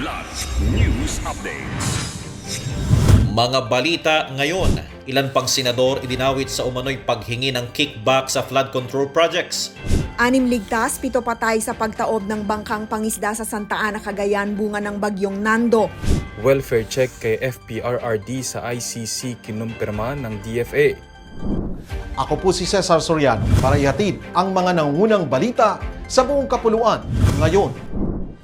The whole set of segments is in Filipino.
Flood News Updates. Mga balita ngayon, ilan pang senador idinawit sa umano'y paghingi ng kickback sa flood control projects. Anim ligtas, pito patay sa pagtaob ng bangkang pangisda sa Santa Ana, Cagayan bunga ng bagyong Nando. welfare check kay FPRRD sa ICC kinumpirma ng DFA. Ako po si Cesar Soriano para ihatid ang mga nangungunang balita sa buong kapuluan ngayon.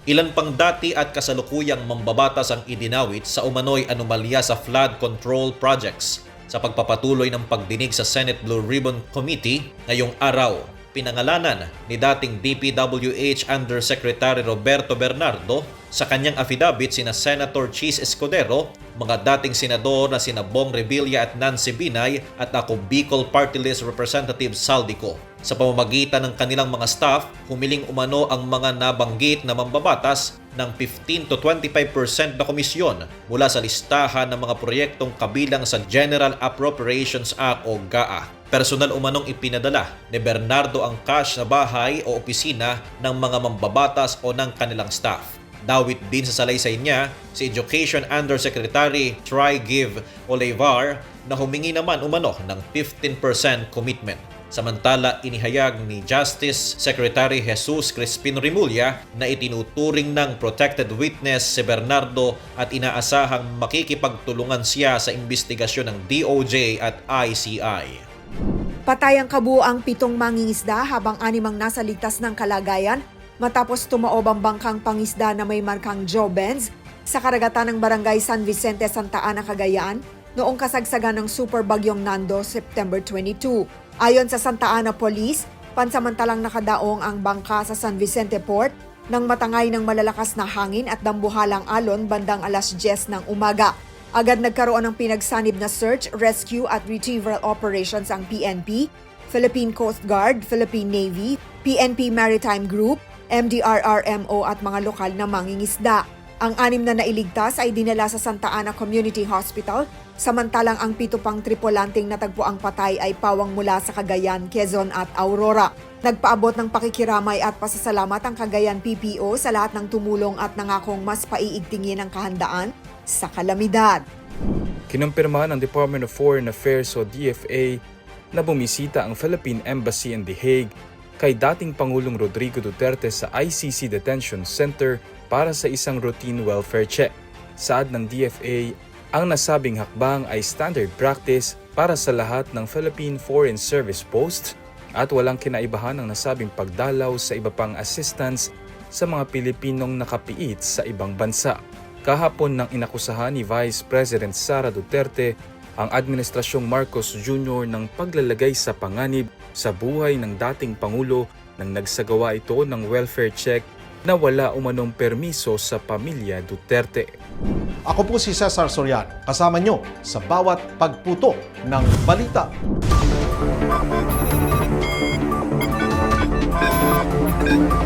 Ilan pang dati at kasalukuyang mambabatas ang idinawit sa umano'y anomalya sa flood control projects. Sa pagpapatuloy ng pagdinig sa Senate Blue Ribbon Committee ngayong araw, pinangalanan ni dating DPWH Undersecretary Roberto Bernardo sa kanyang affidavit sina Senator Cheese Escudero, mga dating senador na sina Bong Revilla at Nancy Binay at ako Bicol Party List Representative Saldico. Sa pamamagitan ng kanilang mga staff, humiling umano ang mga nabanggit na mambabatas ng 15 to 25% na komisyon mula sa listahan ng mga proyektong kabilang sa General Appropriations Act o GAA. Personal umanong ipinadala ni Bernardo ang cash na bahay o opisina ng mga mambabatas o ng kanilang staff. Dawit din sa salaysay niya si Education Undersecretary Try Give Olivar na humingi naman umano ng 15% commitment. Samantala, inihayag ni Justice Secretary Jesus Crispin Rimulya na itinuturing ng protected witness si Bernardo at inaasahang makikipagtulungan siya sa investigasyon ng DOJ at ICI. Patay ang kabuang pitong mangingisda habang animang nasa ligtas ng kalagayan matapos tumaob ang bangkang pangisda na may markang Joe Benz sa karagatan ng barangay San Vicente, Santa Ana, Cagayan noong kasagsagan ng super bagyong Nando September 22. Ayon sa Santa Ana Police, pansamantalang nakadaong ang bangka sa San Vicente Port nang matangay ng malalakas na hangin at dambuhalang alon bandang alas 10 ng umaga. Agad nagkaroon ng pinagsanib na search, rescue at retrieval operations ang PNP, Philippine Coast Guard, Philippine Navy, PNP Maritime Group, MDRRMO at mga lokal na mangingisda. Ang anim na nailigtas ay dinala sa Santa Ana Community Hospital, samantalang ang pito pang tripulanting natagpuang patay ay pawang mula sa Cagayan, Quezon at Aurora. Nagpaabot ng pakikiramay at pasasalamat ang Cagayan PPO sa lahat ng tumulong at nangakong mas paiigtingin ang kahandaan sa kalamidad. Kinumpirma ng Department of Foreign Affairs o DFA na bumisita ang Philippine Embassy in The Hague kay dating Pangulong Rodrigo Duterte sa ICC Detention Center para sa isang routine welfare check. Saad ng DFA, ang nasabing hakbang ay standard practice para sa lahat ng Philippine Foreign Service posts at walang kinaibahan ang nasabing pagdalaw sa iba pang assistance sa mga Pilipinong nakapiit sa ibang bansa. Kahapon nang inakusahan ni Vice President Sara Duterte ang Administrasyong Marcos Jr. ng paglalagay sa panganib sa buhay ng dating Pangulo nang nagsagawa ito ng welfare check na wala umanong permiso sa pamilya Duterte. Ako po si Cesar Soriano, kasama nyo sa bawat pagputo ng balita. Thank you.